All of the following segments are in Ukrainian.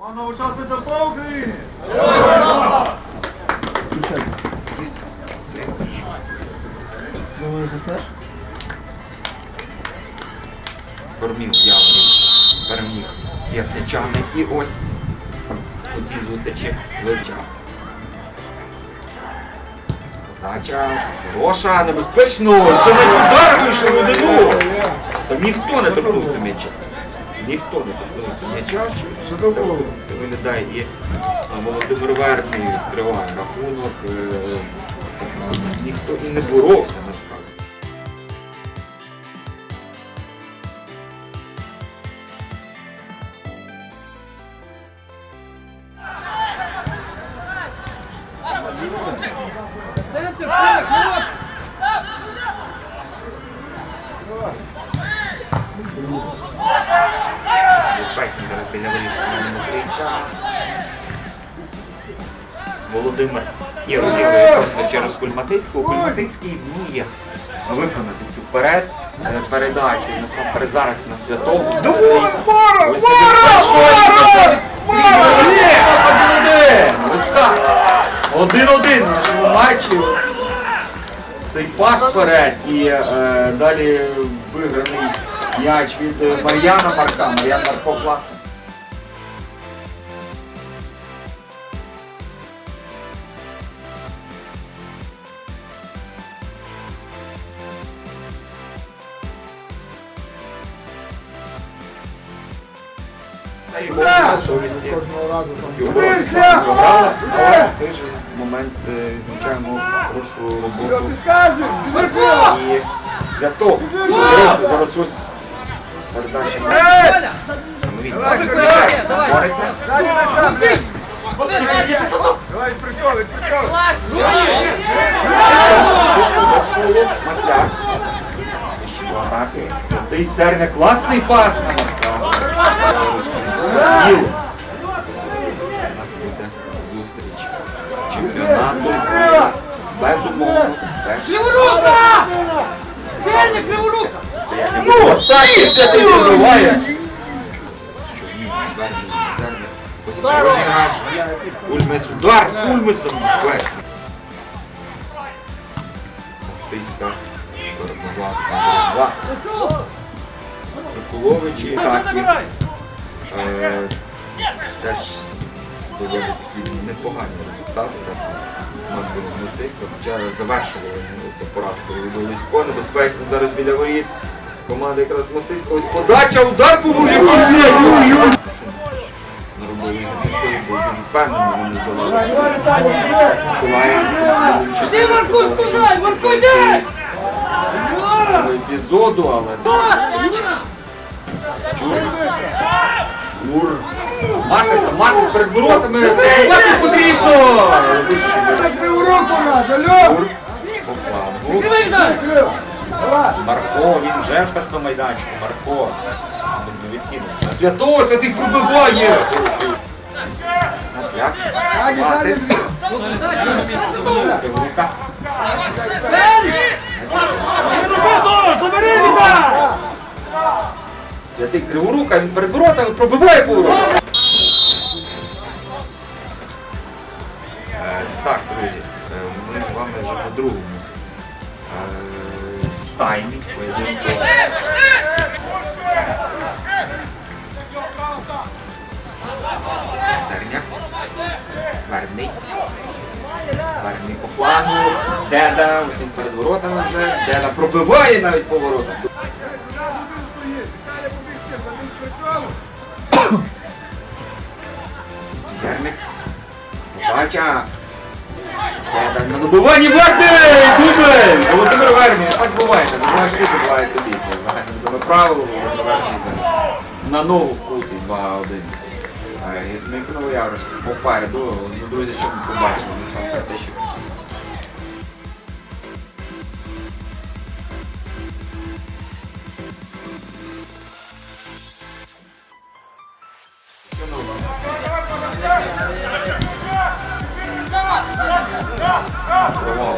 Пана учасниця по Україні! Думаю, заснеш? Кормів явний переміг і ось у цій зустрічі вивчав. Подача хороша, небезпечно! Це не удар вийшов в! Там ніхто не торкнувся м'яча. Ніхто не торкнувся м'яча. Це виглядає і Володимир Верхній триває рахунок. е, Ніхто і не боровся насправді. Безпечний біля воріт Мостиська. Володимир і розігрує просто через Кульматицького. Кульматицький вміє виконати цю перед е, передачу насамперед зараз на святого. Ось. Так. Один-один в нашому матчі. Цей пас вперед і е, далі виграний м'яч від е, Мар'яна Марка. Мар'ян Марко класний. Кожного разу там. Програли, в момент е, відмічаємо хорошу роботу і свято. Зараз ось передача. Бореться. Давай приколи, приколи. Чисто без полу. Матляк. Святий Серня. Класний пас на Матляк. Буде зустріч чемпіонату. Безумовно. Криворука! Черник, криворука! Ну, останній святий пробиває. Ульмес удар, Ульмесом вверх. Мостиська перемогла. Миколовичі. Е, теж доводить такі непогані результати. Хоча завершили це поразкою від Олесько. Небезпечно зараз біля воріт. Команда якраз Мостиська. Ось подача, удар по вулиці. Наробили був дуже впевнений, вони здолали. Ти, Марко, скудай! Марко, йди! цього епізоду, але Чур. Чур. Матиса, Матис перед воротами. Пробувати потрібно. Руку надо. Ну! Давай. Марко, він вже в штрафному майданчику. Марко. Святого, святий пробиває. Як? Матис. Рука. Святий Криворука, він перед воротами пробиває по. Е, Так, друзі, е, ми з вами вже на другому е, таймі поєдинку. Серня. Верний. Верний по флангу. Деда, усім перед воротами вже. Деда пробиває навіть по воротам. Бача. Деда на добиванні Верний! Дубль! Володимир Верний, так буває. Не знаєш, що буває тобі. Це загальне правило. Володимир на ногу вкутий 2-1. Ми Новояврськ попереду. Ну, друзі, що ми побачили, не сам те, що провал.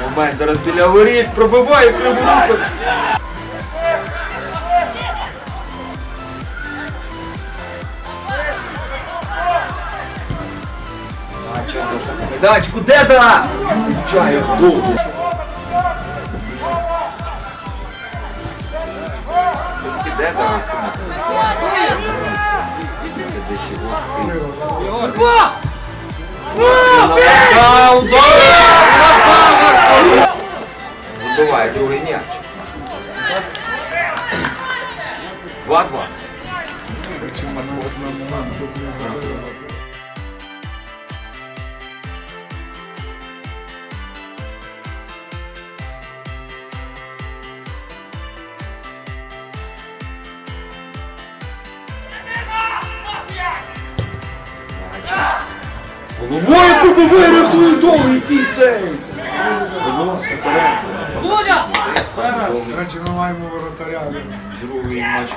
Момент зараз біля воріт, пробиває Криворука. Медачку, деда! Включає вдовго. Все-таки деда. Це дещо гострий. Два! Нокдаун! Забиває другий м'яч. 2-2. Головою пробиває, рятує долу, який сейв! Будь ласка! Речі, ми маємо воротаря. Другий матч.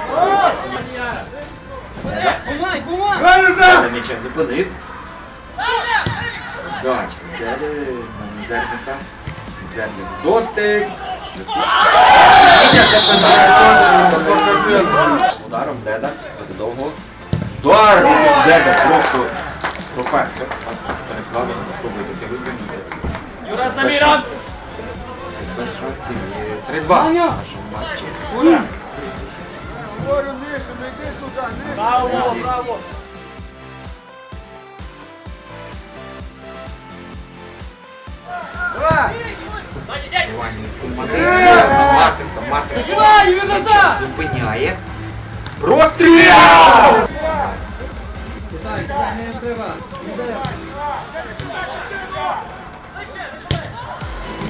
Помай, помай! Далі м'яча зупинив. Дача. Далі на Зерника. Зерник дотик. Ударом Деда. Довго. Удар! Деда просто професор. Перекладено, спробує таке виконати. Юра, замірався! Без шансів. І 3-2 в нашому матчі. Говорю, нижче, не йди туди, нижче. Давай! Мартиса, Мартиса. Давай, Юра, назад! Зупиняє. Розстріл!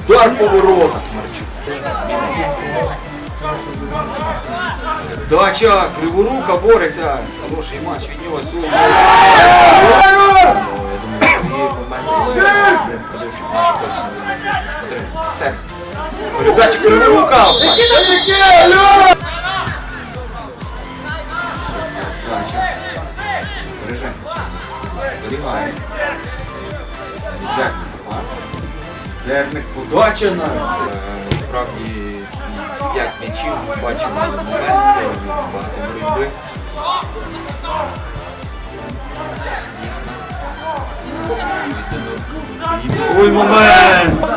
Удар по воротах, Марчук. Дача, Криворука бореться. Хороший матч від нього сьогодні. Ну, Я Зберігає. Зерник пас. Зерник подача навіть. Це Справді як м'ячів. Бачимо моменти, багато боротьби. Дійсно. Ой, момент!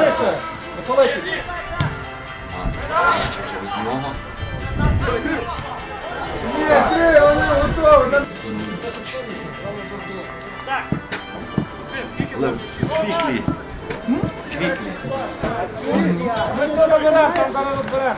Квіклі. Квіклі. Ми все заберемо, там зараз розберемо.